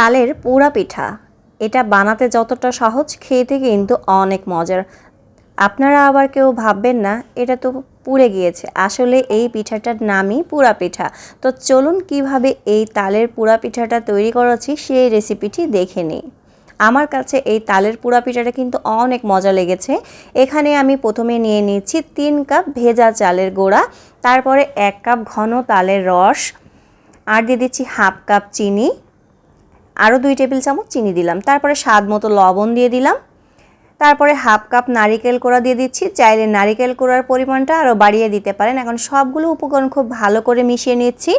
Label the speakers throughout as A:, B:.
A: তালের পুরা পিঠা। এটা বানাতে যতটা সহজ খেতে কিন্তু অনেক মজার। আপনারা আবার কেউ ভাববেন না, এটা তো পুড়ে গিয়েছে। আসলে এই পিঠাটার নামই পুরা পিঠা। তো চলুন কীভাবে এই তালের পুরা পিঠাটা তৈরি করেছি সেই রেসিপিটি দেখে নিই। আমার কাছে এই তালের পুরা পিঠাটা কিন্তু অনেক মজা লেগেছে। এখানে আমি প্রথমে নিয়ে নিচ্ছি তিন কাপ ভেজা চালের গোড়া, তারপরে এক কাপ ঘন তালের রস, আর দিয়ে দিচ্ছি হাফ কাপ চিনি আরও দুই টেবিল চামচ চিনি দিলাম। তারপরে স্বাদ মতো লবণ দিয়ে দিলাম। তারপরে হাফ কাপ নারিকেল কোড়া দিয়ে দিচ্ছি। চাইলে নারিকেল কোড়ার পরিমাণটা আরও বাড়িয়ে দিতে পারেন। এখন সবগুলো উপকরণ খুব ভালো করে মিশিয়ে নিচ্ছি।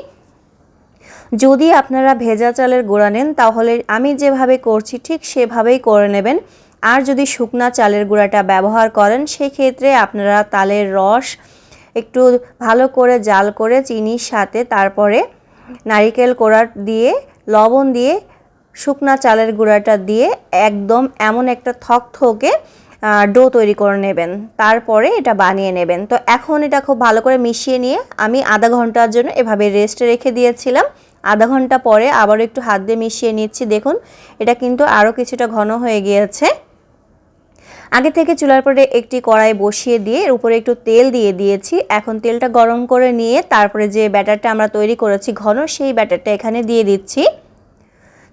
A: যদি আপনারা ভেজা চালের গুঁড়া নেন, তাহলে আমি যেভাবে করছি ঠিক সেভাবেই করে নেবেন। আর যদি শুকনা চালের গুঁড়াটা ব্যবহার করেন, সেক্ষেত্রে আপনারা তালের রস একটু ভালো করে জাল করে চিনির সাথে, তারপরে নারিকেল কোড়া দিয়ে, লবণ দিয়ে শুকনা চালের গুঁড়াটা দিয়ে একদম এমন একটা থকথকে ডো তৈরি করে নেবেন। তারপরে এটা বানিয়ে নেবেন। তো এখন এটা খুব ভালো করে মিশিয়ে নিয়ে আমি আধা ঘণ্টার জন্য এভাবে রেস্টে রেখে দিয়েছিলাম। আধা ঘণ্টা পরে আবার একটু হাত দিয়ে মিশিয়ে নিচ্ছি। দেখুন, এটা কিন্তু আরও কিছুটা ঘন হয়ে গিয়েছে। আগে থেকে চুলার পরে একটি কড়াই বসিয়ে দিয়ে এর উপরে একটু তেল দিয়ে দিয়েছি। এখন তেলটা গরম করে নিয়ে তারপরে যে ব্যাটারটা আমরা তৈরি করেছি ঘন, সেই ব্যাটারটা এখানে দিয়ে দিচ্ছি।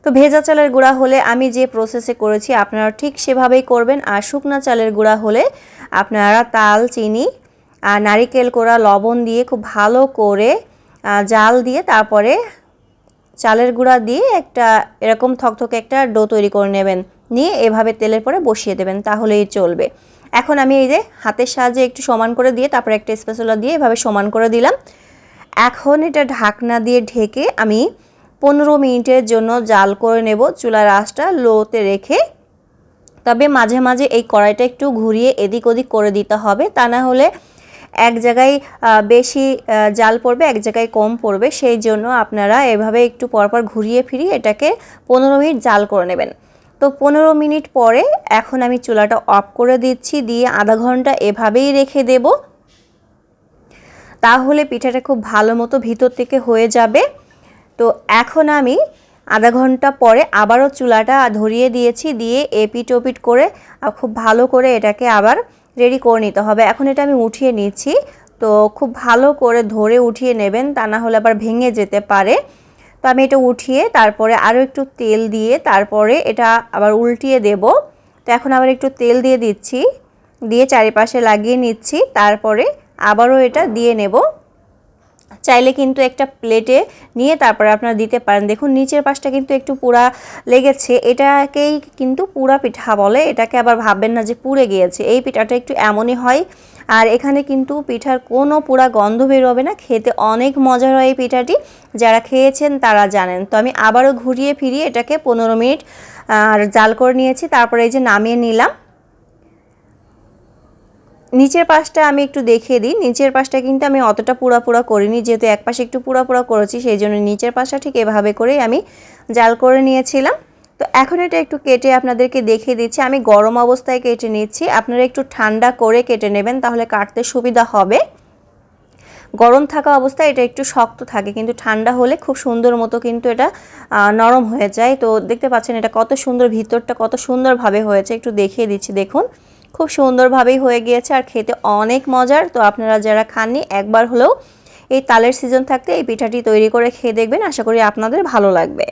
A: তো ভেজা চালের গুঁড়া হলে আমি যে প্রসেসে করেছি, আপনারা ঠিক সেভাবেই করবেন। আর শুকনা চালের গুঁড়া হলে আপনারা তাল, চিনি আর নারিকেল কোড়া, লবণ দিয়ে খুব ভালো করে জাল দিয়ে তারপরে চালের গুঁড়া দিয়ে একটা এরকম থকথকে একটা ডো তৈরি করে নেবেন। নিয়ে এভাবে তেলের পরে বসিয়ে দেবেন, তাহলেই চলবে। এখন আমি এই যে হাতের সাহায্যে একটু সমান করে দিয়ে, তারপরে একটা স্পেসুলা দিয়ে এভাবে সমান করে দিলাম। এখন এটা ঢাকনা দিয়ে ঢেকে আমি পনেরো মিনিটের জন্য জাল করে নেব চুলার আঁচটা লোতে রেখে। তবে মাঝে মাঝে এই কড়াইটা একটু ঘুরিয়ে এদিক ওদিক করে দিতে হবে, তা না হলে এক জায়গায় বেশি জাল পড়বে, এক জায়গায় কম পড়বে। সেই জন্য আপনারা এভাবে একটু পরপর ঘুরিয়ে ফিরিয়ে এটাকে পনেরো মিনিট জাল করে নেবেন। তো পনেরো মিনিট পরে এখন আমি চুলাটা অফ করে দিচ্ছি, দিয়ে আধা ঘণ্টা এভাবেই রেখে দেব। তাহলে পিঠাটা খুব ভালো মতো ভিতর থেকে হয়ে যাবে। তো এখন আমি আধা ঘণ্টা পরে আবারও চুলাটা ধরিয়ে দিয়েছি, দিয়ে এপিট ওপিট করে খুব ভালো করে এটাকে আবার রেডি করে নিতে হবে। এখন এটা আমি উঠিয়ে নিচ্ছি। তো খুব ভালো করে ধরে উঠিয়ে নেবেন, তা না হলে আবার ভেঙে যেতে পারে। তো আমি এটা উঠিয়ে তারপরে আরও একটু তেল দিয়ে তারপরে এটা আবার উল্টিয়ে দেব। তো এখন আবার একটু তেল দিয়ে দিচ্ছি, দিয়ে চারিপাশে লাগিয়ে নিচ্ছি। তারপরে আবারও এটা দিয়ে নেব। চাইলে কিন্তু একটা প্লেটে নিয়ে তারপরে আপনারা দিতে পারেন। দেখুন, নিচের পাশটা কিন্তু একটু পুরা লেগেছে। এটাকেই কিন্তু পুরা পিঠা বলে। এটাকে আবার ভাববেন না যে পুড়ে গিয়েছে। এই পিঠাটা একটু এমনই হয়। আর এখানে কিন্তু পিঠার কোনো পুরা গন্ধ বেরোবে না। খেতে অনেক মজার হয় এই পিঠাটি। যারা খেয়েছেন তারা জানেন। তো আমি আবারও ঘুরিয়ে ফিরিয়ে এটাকে পনেরো মিনিট, আর জাল করে নিয়েছি। তারপরে এই যে নামিয়ে নিলাম। নিচের পাশটা আমি একটু দেখিয়ে দিই। নিচের পাশটা কিন্তু আমি অতটা পুরা পুরা করিনি, যেহেতু এক পাশে একটু পুরা পুরা করেছি সেই জন্য নিচের পাশটা ঠিক এভাবে করেই আমি জাল করে নিয়েছিলাম। তো এখন এটা একটু কেটে আপনাদেরকে দেখিয়ে দিচ্ছি। আমি গরম অবস্থায় কেটে নিচ্ছি। আপনারা একটু ঠান্ডা করে কেটে নেবেন, তাহলে কাটতে সুবিধা হবে। গরম থাকা অবস্থায় এটা একটু শক্ত থাকে, কিন্তু ঠান্ডা হলে খুব সুন্দর মতো কিন্তু এটা নরম হয়ে যায়। তো দেখতে পাচ্ছেন এটা কত সুন্দর, ভিতরটা কত সুন্দরভাবে হয়েছে। একটু দেখিয়ে দিচ্ছি, দেখুন। খুব সুন্দরভাবেই হয়ে গিয়েছে আর খেতে অনেক মজার। তো আপনারা যারা খাননি, একবার হলেও এই তালের সিজন থাকতে এই পিঠাটি তৈরি করে খেয়ে দেখবেন। আশা করি আপনাদের ভালো লাগবে।